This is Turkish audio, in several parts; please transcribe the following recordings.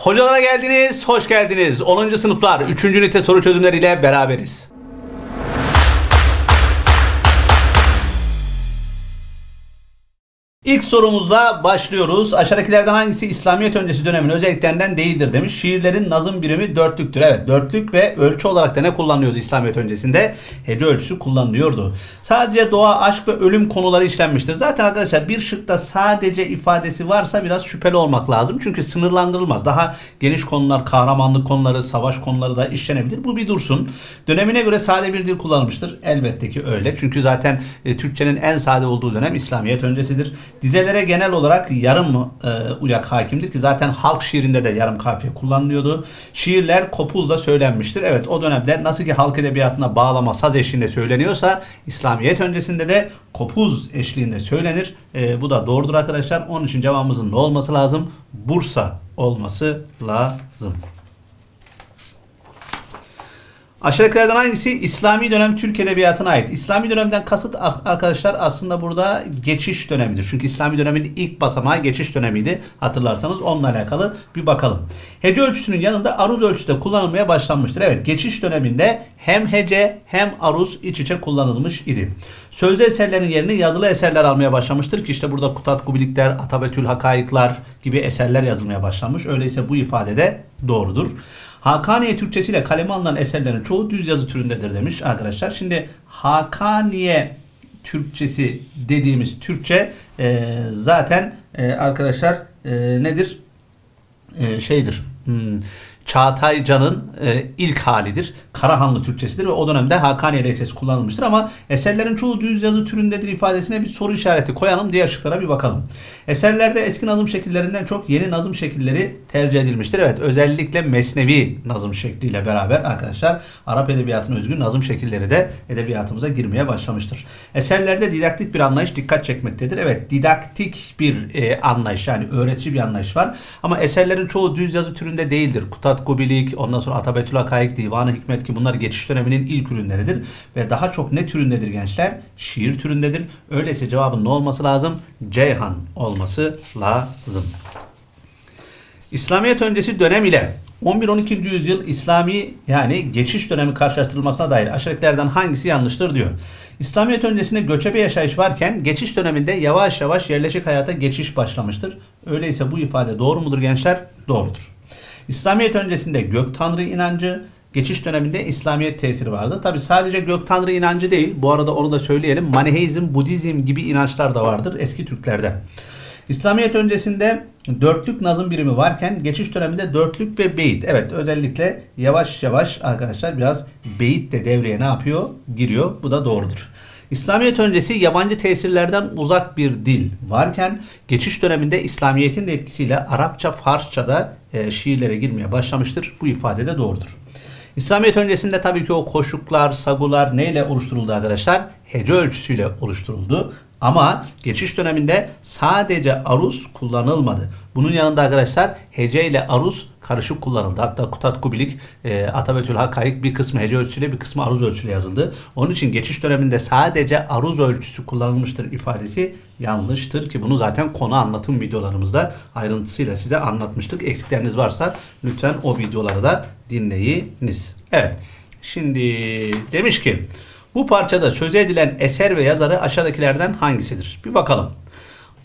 Hocalara geldiniz, hoş geldiniz. 10. sınıflar 3. ünite soru çözümleriyle beraberiz. İlk sorumuzla başlıyoruz. Aşağıdakilerden hangisi İslamiyet öncesi dönemin özelliklerinden değildir demiş. Şiirlerin nazım birimi dörtlüktür. Evet dörtlük ve ölçü olarak da ne kullanılıyordu İslamiyet öncesinde? Hece ölçüsü kullanılıyordu. Sadece doğa, aşk ve ölüm konuları işlenmiştir. Zaten arkadaşlar bir şıkta sadece ifadesi varsa biraz şüpheli olmak lazım. Çünkü sınırlandırılmaz. Daha geniş konular, kahramanlık konuları, savaş konuları da işlenebilir. Bu bir dursun. Dönemine göre sade bir dil kullanılmıştır. Elbette ki öyle. Çünkü zaten e, Türkçenin en sade olduğu dönem İslamiyet öncesidir. Dizelere genel olarak yarım e, uyak hakimdir ki zaten halk şiirinde de yarım kafiye kullanılıyordu. Şiirler kopuzla söylenmiştir. Evet o dönemde nasıl ki halk edebiyatına bağlama saz eşliğinde söyleniyorsa İslamiyet öncesinde de kopuz eşliğinde söylenir. E, bu da doğrudur arkadaşlar. Onun için cevabımızın ne olması lazım? Bursa olması lazım. Aşağıdakilerden hangisi İslami dönem Türk Edebiyatı'na ait? İslami dönemden kasıt ar- arkadaşlar aslında burada geçiş dönemidir. Çünkü İslami dönemin ilk basamağı geçiş dönemiydi. Hatırlarsanız onunla alakalı bir bakalım. Hece ölçüsünün yanında aruz ölçüsü de kullanılmaya başlanmıştır. Evet geçiş döneminde hem hece hem aruz iç içe kullanılmış idi. Sözlü eserlerin yerini yazılı eserler almaya başlamıştır ki işte burada Kutat Kubilikler, Atabetül Hakayıklar gibi eserler yazılmaya başlanmış. Öyleyse bu ifade de doğrudur. Hakaniye Türkçesiyle kaleme alınan eserlerin çoğu düz yazı türündedir demiş arkadaşlar. Şimdi Hakaniye Türkçesi dediğimiz Türkçe e, zaten e, arkadaşlar e, nedir? E, şeydir. Hmm, Çağataycan'ın e, ilk halidir. Karahanlı Türkçesidir ve o dönemde Hakaniye lehçesi kullanılmıştır ama eserlerin çoğu düz yazı türündedir ifadesine bir soru işareti koyalım. Diğer şıklara bir bakalım. Eserlerde eski nazım şekillerinden çok yeni nazım şekilleri tercih edilmiştir. Evet özellikle mesnevi nazım şekliyle beraber arkadaşlar Arap edebiyatına özgün nazım şekilleri de edebiyatımıza girmeye başlamıştır. Eserlerde didaktik bir anlayış dikkat çekmektedir. Evet didaktik bir e, anlayış yani öğretici bir anlayış var. Ama eserlerin çoğu düz yazı türünde değildir. Kutat Kubilik, ondan sonra Atabetül Hakayık, Divanı Hikmet ki bunlar geçiş döneminin ilk ürünleridir. Ve daha çok ne türündedir gençler? Şiir türündedir. Öyleyse cevabın ne olması lazım? Ceyhan olması lazım. İslamiyet öncesi dönem ile 11-12. yüzyıl İslami yani geçiş dönemi karşılaştırılmasına dair aşağıdakilerden hangisi yanlıştır diyor. İslamiyet öncesinde göçebe yaşayış varken geçiş döneminde yavaş yavaş yerleşik hayata geçiş başlamıştır. Öyleyse bu ifade doğru mudur gençler? Doğrudur. İslamiyet öncesinde gök tanrı inancı, geçiş döneminde İslamiyet tesiri vardı. Tabi sadece gök tanrı inancı değil, bu arada onu da söyleyelim. Maniheizm, Budizm gibi inançlar da vardır eski Türklerde. İslamiyet öncesinde dörtlük nazım birimi varken geçiş döneminde dörtlük ve beyit. Evet özellikle yavaş yavaş arkadaşlar biraz beyit de devreye ne yapıyor? Giriyor. Bu da doğrudur. İslamiyet öncesi yabancı tesirlerden uzak bir dil varken geçiş döneminde İslamiyet'in de etkisiyle Arapça, Farsça da e, şiirlere girmeye başlamıştır. Bu ifade de doğrudur. İslamiyet öncesinde tabii ki o koşuklar, sagular neyle oluşturuldu arkadaşlar? Hece ölçüsüyle oluşturuldu. Ama geçiş döneminde sadece aruz kullanılmadı. Bunun yanında arkadaşlar hece ile aruz karışık kullanıldı. Hatta Kutat Kubilik, e, Atabetül Hakayık bir kısmı hece ölçüsüyle bir kısmı aruz ölçüsüyle yazıldı. Onun için geçiş döneminde sadece aruz ölçüsü kullanılmıştır ifadesi yanlıştır ki bunu zaten konu anlatım videolarımızda ayrıntısıyla size anlatmıştık. Eksikleriniz varsa lütfen o videoları da dinleyiniz. Evet. Şimdi demiş ki bu parçada söz edilen eser ve yazarı aşağıdakilerden hangisidir? Bir bakalım.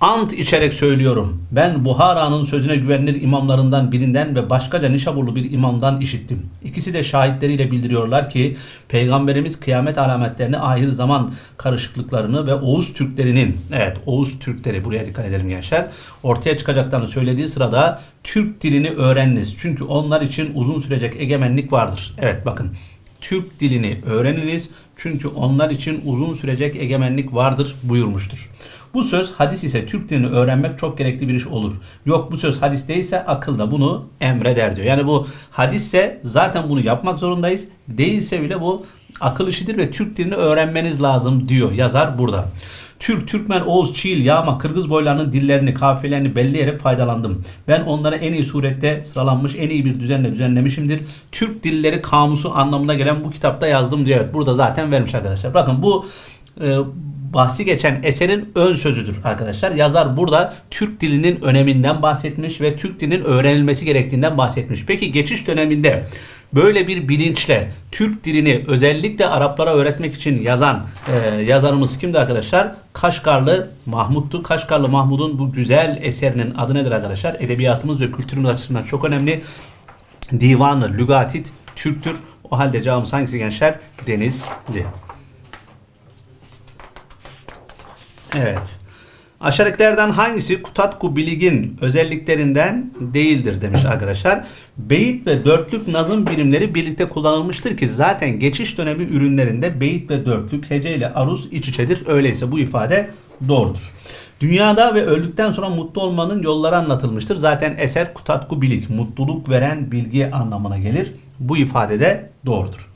Ant içerek söylüyorum. Ben Buhara'nın sözüne güvenilir imamlarından birinden ve başkaca Nişaburlu bir imamdan işittim. İkisi de şahitleriyle bildiriyorlar ki Peygamberimiz kıyamet alametlerini ahir zaman karışıklıklarını ve Oğuz Türklerinin evet Oğuz Türkleri buraya dikkat edelim gençler ortaya çıkacaklarını söylediği sırada Türk dilini öğreniniz. Çünkü onlar için uzun sürecek egemenlik vardır. Evet bakın Türk dilini öğreniniz çünkü onlar için uzun sürecek egemenlik vardır buyurmuştur. Bu söz hadis ise Türk dilini öğrenmek çok gerekli bir iş olur. Yok bu söz hadis değilse akıl da bunu emreder diyor. Yani bu hadisse zaten bunu yapmak zorundayız. Değilse bile bu akıl işidir ve Türk dilini öğrenmeniz lazım diyor yazar burada. Türk, Türkmen, Oğuz, Çiğil, Yağma, Kırgız boylarının dillerini, kafiyelerini belleyerek faydalandım. Ben onları en iyi surette sıralanmış, en iyi bir düzenle düzenlemişimdir. Türk dilleri kamusu anlamına gelen bu kitapta yazdım diyor. Evet, burada zaten vermiş arkadaşlar. Bakın bu e, bahsi geçen eserin ön sözüdür arkadaşlar. Yazar burada Türk dilinin öneminden bahsetmiş ve Türk dilinin öğrenilmesi gerektiğinden bahsetmiş. Peki geçiş döneminde böyle bir bilinçle Türk dilini özellikle Araplara öğretmek için yazan e, yazarımız kimdi arkadaşlar? Kaşgarlı Mahmut'tu. Kaşgarlı Mahmud'un bu güzel eserinin adı nedir arkadaşlar? Edebiyatımız ve kültürümüz açısından çok önemli. Divanı Lügatit Türktür. O halde cevabımız hangisi gençler? Denizli. Evet. Aşağıdakilerden hangisi Kutatku Bilig'in özelliklerinden değildir demiş arkadaşlar. Beyit ve dörtlük nazım birimleri birlikte kullanılmıştır ki zaten geçiş dönemi ürünlerinde beyit ve dörtlük hece ile aruz iç içedir. Öyleyse bu ifade doğrudur. Dünyada ve öldükten sonra mutlu olmanın yolları anlatılmıştır. Zaten eser Kutatku Bilig, mutluluk veren bilgi anlamına gelir. Bu ifade de doğrudur.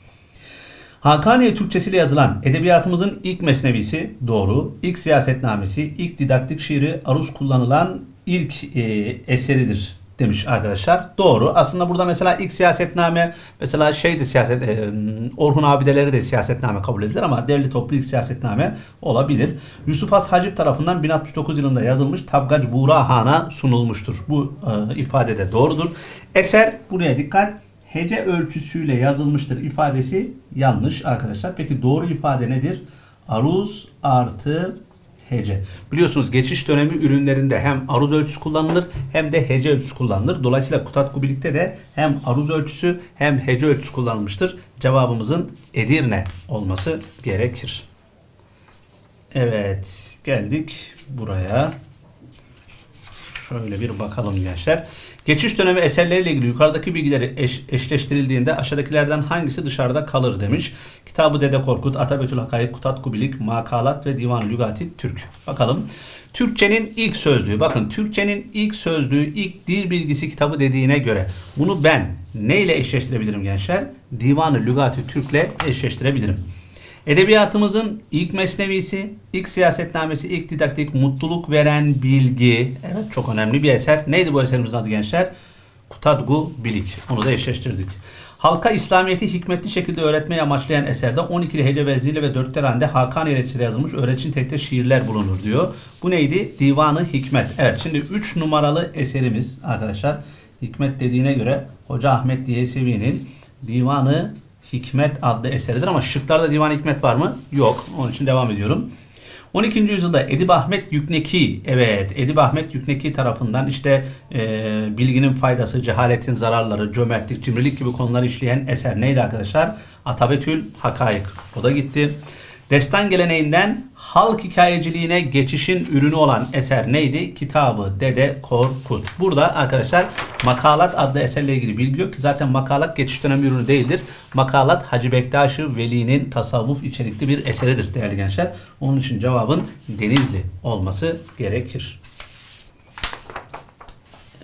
Hakaniye Türkçesiyle yazılan edebiyatımızın ilk mesnevisi doğru, ilk siyasetnamesi, ilk didaktik şiiri aruz kullanılan ilk e, eseridir demiş arkadaşlar. Doğru. Aslında burada mesela ilk siyasetname mesela şeydi siyaset e, Orhun abideleri de siyasetname kabul edilir ama derli toplu ilk siyasetname olabilir. Yusuf Has Hacip tarafından 1069 yılında yazılmış Tabgac Buğra Han'a sunulmuştur. Bu e, ifade de doğrudur. Eser buraya dikkat hece ölçüsüyle yazılmıştır ifadesi yanlış arkadaşlar. Peki doğru ifade nedir? Aruz artı hece. Biliyorsunuz geçiş dönemi ürünlerinde hem aruz ölçüsü kullanılır hem de hece ölçüsü kullanılır. Dolayısıyla Kutatku birlikte de hem aruz ölçüsü hem hece ölçüsü kullanılmıştır. Cevabımızın Edirne olması gerekir. Evet geldik buraya. Şöyle bir bakalım gençler. Geçiş dönemi eserleriyle ilgili yukarıdaki bilgileri eş, eşleştirildiğinde aşağıdakilerden hangisi dışarıda kalır demiş. Kitabı Dede Korkut, Atabetül Hakayık, Kutat Kubilik, Makalat ve Divan Lügati Türk. Bakalım. Türkçenin ilk sözlüğü. Bakın Türkçenin ilk sözlüğü, ilk dil bilgisi kitabı dediğine göre bunu ben neyle eşleştirebilirim gençler? Divan-ı Lügati Türk'le eşleştirebilirim. Edebiyatımızın ilk mesnevisi, ilk siyasetnamesi, ilk didaktik mutluluk veren bilgi. Evet çok önemli bir eser. Neydi bu eserimizin adı gençler? Kutadgu Bilik. Onu da eşleştirdik. Halka İslamiyet'i hikmetli şekilde öğretmeyi amaçlayan eserde 12'li hece vezniyle ve 4 halinde Hakan ile yazılmış öğretim tekte şiirler bulunur diyor. Bu neydi? Divanı Hikmet. Evet şimdi 3 numaralı eserimiz arkadaşlar. Hikmet dediğine göre Hoca Ahmet Diyesevi'nin Divanı Hikmet adlı eseridir ama şıklarda Divan Hikmet var mı? Yok. Onun için devam ediyorum. 12. yüzyılda Edip Ahmet Yükneki, evet Edip Ahmet Yükneki tarafından işte e, bilginin faydası, cehaletin zararları, cömertlik, cimrilik gibi konuları işleyen eser neydi arkadaşlar? Atabetül Hakaik. O da gitti. Destan geleneğinden halk hikayeciliğine geçişin ürünü olan eser neydi? Kitabı Dede Korkut. Burada arkadaşlar Makalat adlı eserle ilgili bilgi yok ki zaten makalat geçiş dönemi ürünü değildir. Makalat Hacı Bektaş-ı Veli'nin tasavvuf içerikli bir eseridir değerli gençler. Onun için cevabın Denizli olması gerekir.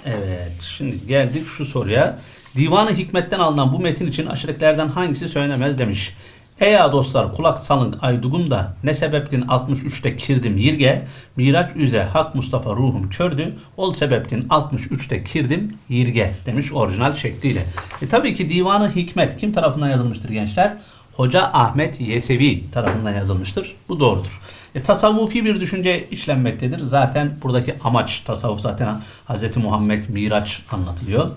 Evet şimdi geldik şu soruya. Divanı Hikmet'ten alınan bu metin için aşağıdakilerden hangisi söylenemez demiş. Eya dostlar kulak salın aydugum da ne sebeptin 63'te kirdim yirge Miraç üze hak Mustafa ruhum kördü ol sebeptin 63'te kirdim yirge demiş orijinal şekliyle. E tabii ki Divanı Hikmet kim tarafından yazılmıştır gençler? Hoca Ahmet Yesevi tarafından yazılmıştır. Bu doğrudur. E, tasavvufi bir düşünce işlenmektedir. Zaten buradaki amaç tasavvuf zaten Hz. Muhammed Miraç anlatılıyor.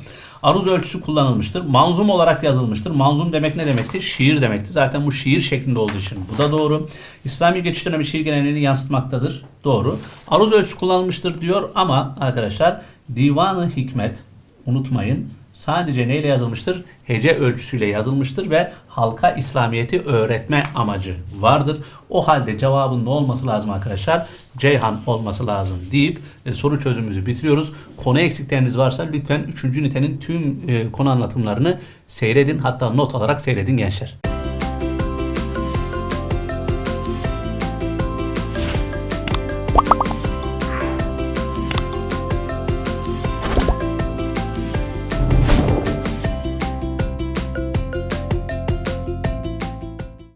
Aruz ölçüsü kullanılmıştır. Manzum olarak yazılmıştır. Manzum demek ne demekti? Şiir demekti. Zaten bu şiir şeklinde olduğu için bu da doğru. İslami geçiş dönemi şiir geleneğini yansıtmaktadır. Doğru. Aruz ölçüsü kullanılmıştır diyor ama arkadaşlar Divanı Hikmet unutmayın sadece neyle yazılmıştır? Hece ölçüsüyle yazılmıştır ve halka İslamiyet'i öğretme amacı vardır. O halde cevabın ne olması lazım arkadaşlar? Ceyhan olması lazım deyip e, soru çözümümüzü bitiriyoruz. Konu eksikleriniz varsa lütfen 3. ünitenin tüm e, konu anlatımlarını seyredin hatta not alarak seyredin gençler.